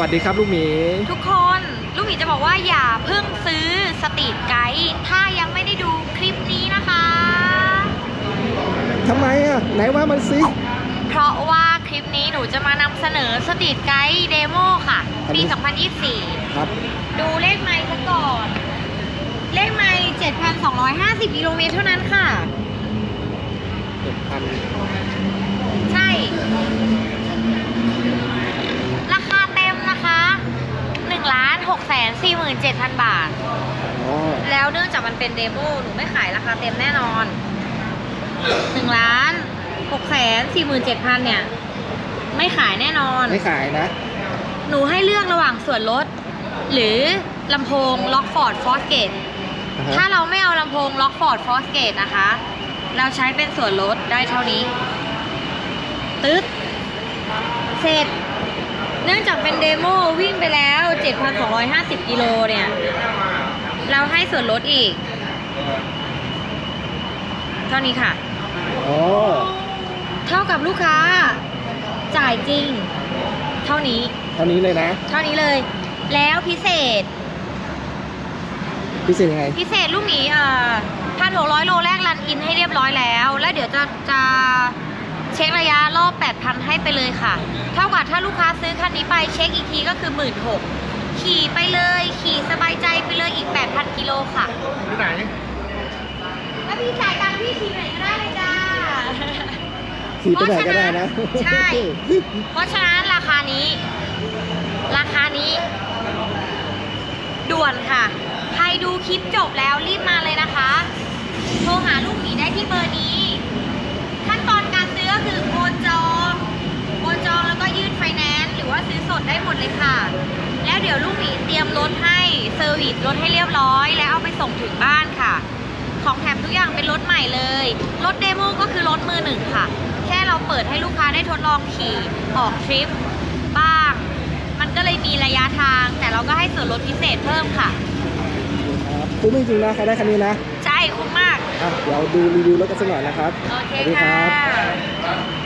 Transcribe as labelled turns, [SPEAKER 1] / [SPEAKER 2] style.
[SPEAKER 1] วัสดีครับลูกหมี
[SPEAKER 2] ทุกคนลูกหมีจะบอกว่าอย่าเพิ่งซื้อสตรีทไกด์ถ้ายังไม่ได้ดูคลิปนี้นะคะ
[SPEAKER 1] ทำไมอะ ไหนว่ามันซิ
[SPEAKER 2] เพราะว่าคลิปนี้หนูจะมานำเสนอสตรีทไกด์เดโมค่ะ ปี
[SPEAKER 1] ครับ
[SPEAKER 2] 2024
[SPEAKER 1] ครับ
[SPEAKER 2] ดูเลขไมล์ซะก่อน เลขไมล์7,250กิโลเมตรเท่านั้นค่ะ
[SPEAKER 1] เจ็ดพัน
[SPEAKER 2] ใช่ื่นเจ็ดพันบาทแล้วเนื่องจากมันเป็นเดโมหนูไม่ขายราคาเต็มแน่นอนหนึ่งล้านหกแสนสี่หมื่นเจ็ดพันเนี่ย ไม่ขายแน่นอน
[SPEAKER 1] ไม่ขายนะ
[SPEAKER 2] หนูให้เลือกระหว่างส่วนลด หรือลำโพงล็อกฟอร์ดฟอสเกตถ้าเราไม่เอาลำโพงล็อกฟอร์ดฟอสเกตนะคะ เราใช้เป็นส่วนลดได้เท่านี้ ตึ๊ดเสร็จ เนื่องจากเป็นเดโมวิ่งไปแล้ว 7,250 กิโลเนี่ย เราให้ส่วนลดอีก เท่านี้ค่ะ
[SPEAKER 1] อ๋อ
[SPEAKER 2] เท่ากับลูกค้า จ่ายจริง เท่านี้
[SPEAKER 1] เท่านี้เลยนะ
[SPEAKER 2] เท่านี้เลย แล้วพิเศษ
[SPEAKER 1] พิเศษยังไง
[SPEAKER 2] พิเศษลูกหมีเอ่อพันหกร้อยโลแรกรันอินให้เรียบร้อยแล้ว แล้วเดี๋ยวจะจะเช็คระยะรอบ 8,000 ให้ไปเลยค่ะ เท่ากับถ้าลูกค้าซื้อคันนี้ไปเช็คอีกทีก็คือ 1 6ื่นขี่ไปเลย ขี่สบายใจไปเลยอีก 8,000 กิโลค่ะ
[SPEAKER 1] ที่ไหน
[SPEAKER 2] แล้วพี่จ่ายตังค์พี่ขี่ไหนก็ได้เลยจ้า
[SPEAKER 1] ขี่ไปไหนก็ได้นะ
[SPEAKER 2] ใช่ เพราะฉะนั้นราคานี้ ราคานี้ ด่วนค่ะ ใครดูคลิปจบแล้วรีบมาเลยนะคะ โทรหาลูกหมีได้ที่เบอร์นี้ขั้นตอนการซื้อก็คือโอนจองโอนจองแล้วก็ยื่นไฟแนนซ์หรือว่าซื้อสดได้หมดเลยค่ะ แล้วเดี๋ยวลูกหมีเตรียมรถให้เซอร์วิสรถให้เรียบร้อย แล้วเอาไปส่งถึงบ้านค่ะ ของแถมทุกอย่างเป็นรถใหม่เลย รถเดโมก็คือรถมือหนึ่งค่ะ แค่เราเปิดให้ลูกค้าได้ทดลองขี่ออกทริปบ้าง มันก็เลยมีระยะทาง แต่เราก็ให้ส่วนลดพิเศษเพิ่มค่ะ
[SPEAKER 1] ครับคุ้มจริงๆนะใครได้คันนี้นะ
[SPEAKER 2] ใช่คุ้มมาก
[SPEAKER 1] อะเดี๋ยวดูรีวิวรถกันสักหน่อยนะครับ
[SPEAKER 2] โอเค
[SPEAKER 1] สวัสดีค
[SPEAKER 2] ค่ะ
[SPEAKER 1] รับ